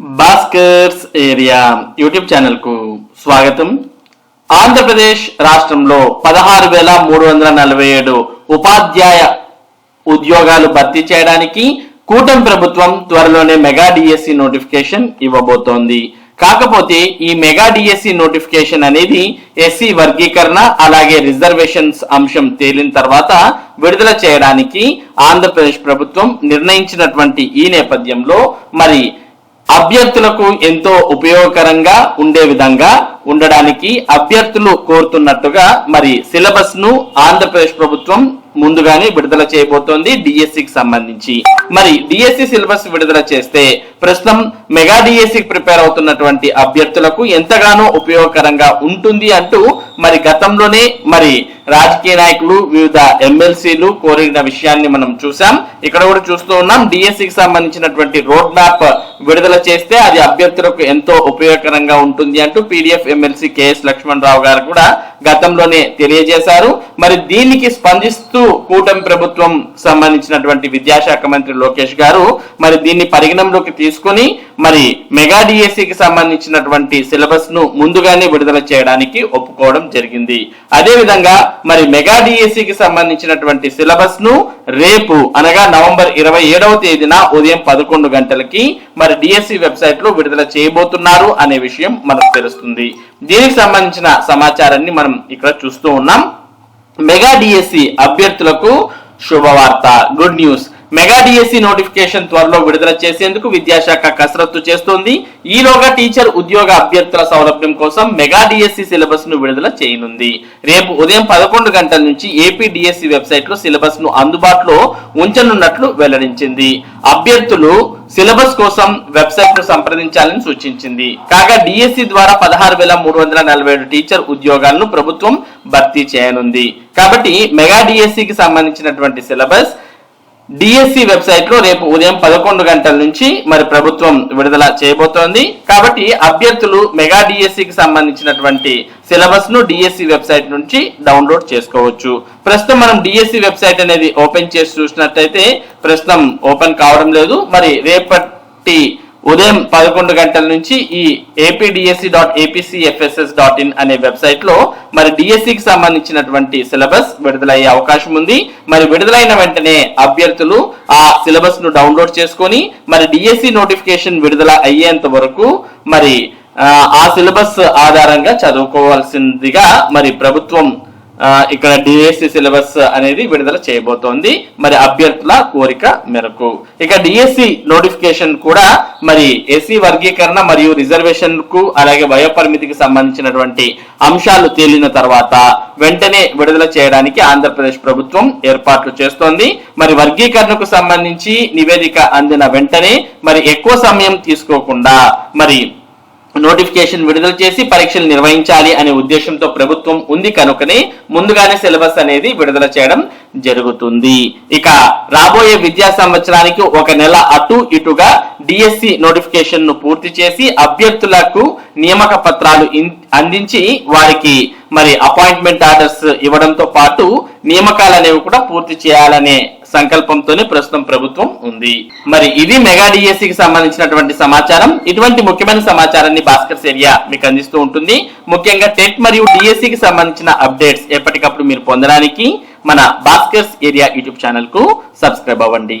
Bhaskar's area YouTube ఛానల్కు స్వాగతం. ఆంధ్రప్రదేశ్ రాష్ట్రంలో పదహారు వేల మూడు వందల నలభై ఏడు ఉపాధ్యాయ ఉద్యోగాలు భర్తీ చేయడానికి కూటమి ప్రభుత్వం త్వరలోనే మెగా డిఎస్సి నోటిఫికేషన్ ఇవ్వబోతోంది. కాకపోతే ఈ మెగా డిఎస్సి నోటిఫికేషన్ అనేది ఎస్సీ వర్గీకరణ అలాగే రిజర్వేషన్స్ అంశం తేలిన తర్వాత విడుదల చేయడానికి ఆంధ్రప్రదేశ్ ప్రభుత్వం నిర్ణయించినటువంటి ఈ నేపథ్యంలో మరి అభ్యర్థులకు ఎంతో ఉపయోగకరంగా ఉండే విధంగా ఉండడానికి అభ్యర్థులు కోరుతున్నట్టుగా మరి సిలబస్ను ఆంధ్రప్రదేశ్ ప్రభుత్వం ముందుగానే విడుదల చేయబోతోంది డిఎస్సికి సంబంధించి. మరి డిఎస్సి సిలబస్ విడుదల చేస్తే ప్రస్తుతం మెగా డిఎస్సికి ప్రిపేర్ అవుతున్నటువంటి అభ్యర్థులకు ఎంతగానో ఉపయోగకరంగా ఉంటుంది అంటూ మరి గతంలోనే మరి రాజకీయ నాయకులు వివిధ ఎమ్మెల్సీలు కోరిన విషయాన్ని మనం చూసాం ఇక్కడ కూడా చూస్తూ ఉన్నాం. డిఎస్సికి సంబంధించినటువంటి రోడ్ మ్యాప్ విడుదల చేస్తే అది అభ్యర్థులకు ఎంతో ఉపయోగకరంగా ఉంటుంది అంటూ PDF MLC K S Lakshman Rao garu కూడా గతంలోనే తెలియజేశారు. మరి దీనికి స్పందిస్తూ కూటమి ప్రభుత్వం సంబంధించినటువంటి విద్యాశాఖ మంత్రి లోకేష్ గారు మరి దీన్ని పరిగణంలోకి తీసుకుని మరి మెగా డిఎస్సికి సంబంధించినటువంటి సిలబస్ను ముందుగానే విడుదల చేయడానికి ఒప్పుకోవడం జరిగింది. అదే విధంగా మరి మెగా డిఎస్సికి సంబంధించినటువంటి సిలబస్ను రేపు అనగా నవంబర్ ఇరవై ఏడవ తేదీన ఉదయం పదకొండు గంటలకి మరి డిఎస్సి వెబ్సైట్లో విడుదల చేయబోతున్నారు అనే విషయం మనకు తెలుస్తుంది. దీనికి సంబంధించిన సమాచారాన్ని మనం ఇక్కడ చూస్తూ ఉన్నాం. మెగా డిఎస్సి అభ్యర్థులకు శుభవార్త good news. Mega DSC notification త్వరలో విడుదల చేసేందుకు విద్యాశాఖ కసరత్తు చేస్తోంది. ఈలోగా టీచర్ ఉద్యోగ అభ్యర్థుల సౌలభ్యం కోసం మెగా డిఎస్సి సిలబస్ను విడుదల చేయనుంది. రేపు ఉదయం పదకొండు గంటల నుంచి ఏపీ డిఎస్సి వెబ్సైట్లో సిలబస్ను అందుబాటులో ఉంచనున్నట్లు వెల్లడించింది. అభ్యర్థులు సిలబస్ కోసం వెబ్సైట్ను సంప్రదించాలని సూచించింది. కాగా డిఎస్సి ద్వారా పదహారు వేల మూడు వందల నలభై ఏడు టీచర్ ఉద్యోగాలను ప్రభుత్వం భర్తీ చేయనుంది. కాబట్టి మెగా డిఎస్సికి సంబంధించినటువంటి సిలబస్ డిఎస్సి వెబ్సైట్లో రేపు ఉదయం పదకొండు గంటల నుంచి మరి ప్రభుత్వం విడుదల చేయబోతోంది. కాబట్టి అభ్యర్థులు మెగా డిఎస్సికి సంబంధించినటువంటి సిలబస్ను డిఎస్సి వెబ్సైట్ నుంచి డౌన్లోడ్ చేసుకోవచ్చు. ప్రస్తుతం మనం డిఎస్సి వెబ్సైట్ అనేది ఓపెన్ చేసి చూసినట్టయితే ప్రస్తుతం ఓపెన్ కావడం లేదు. మరి రేపటి ఉదయం పదకొండు గంటల నుంచి ఈ APDSC dot APCFSS dot in అనే వెబ్సైట్లో మరి డిఎస్సికి సంబంధించినటువంటి సిలబస్ విడుదలయ్యే అవకాశం ఉంది. మరి విడుదలైన వెంటనే అభ్యర్థులు ఆ సిలబస్ను డౌన్లోడ్ చేసుకొని మరి డిఎస్సి నోటిఫికేషన్ విడుదల అయ్యేంత వరకు మరి ఆ, సిలబస్ ఆధారంగా చదువుకోవాల్సిందిగా మరి ప్రభుత్వం ఇక్కడ డిఎస్సి సిలబస్ అనేది విడుదల చేయబోతోంది. మరి అభ్యర్థుల కోరిక మేరకు. ఇక డిఎస్సి నోటిఫికేషన్ కూడా మరి ఎస్సీ వర్గీకరణ మరియు రిజర్వేషన్కు అలాగే వయోపరిమితికి సంబంధించినటువంటి అంశాలు తేలిన తర్వాత వెంటనే విడుదల చేయడానికి ఆంధ్రప్రదేశ్ ప్రభుత్వం ఏర్పాట్లు చేస్తోంది. మరి వర్గీకరణకు సంబంధించి నివేదిక అందిన వెంటనే మరి ఎక్కువ సమయం తీసుకోకుండా మరి నోటిఫికేషన్ విడుదల చేసి పరీక్షలు నిర్వహించాలి అనే ఉద్దేశంతో ప్రభుత్వం ఉంది కనుకనే ముందుగానే సిలబస్ అనేది విడుదల చేయడం జరుగుతుంది. ఇక రాబోయే విద్యా సంవత్సరానికి ఒక నెల అటు ఇటుగా డిఎస్సి నోటిఫికేషన్ను పూర్తి చేసి అభ్యర్థులకు నియామక పత్రాలు అందించి వారికి మరి అపాయింట్మెంట్ ఆర్డర్స్ ఇవ్వడంతో పాటు నియామకాలు అనేవి కూడా పూర్తి చేయాలనే సంకల్పంతోనే ప్రస్తుతం ప్రభుత్వం ఉంది. మరి ఇది మెగా డిఎస్సికి సంబంధించినటువంటి సమాచారం. ఇటువంటి ముఖ్యమైన సమాచారాన్ని భాస్కర్ ఏరియా మీకు అందిస్తూ ఉంటుంది. ముఖ్యంగా టెట్ మరియు డిఎస్సికి సంబంధించిన అప్డేట్స్ ఎప్పటికప్పుడు మీరు పొందడానికి మన భాస్కర్స్ ఏరియా యూట్యూబ్ ఛానల్కు సబ్స్క్రైబ్ అవ్వండి.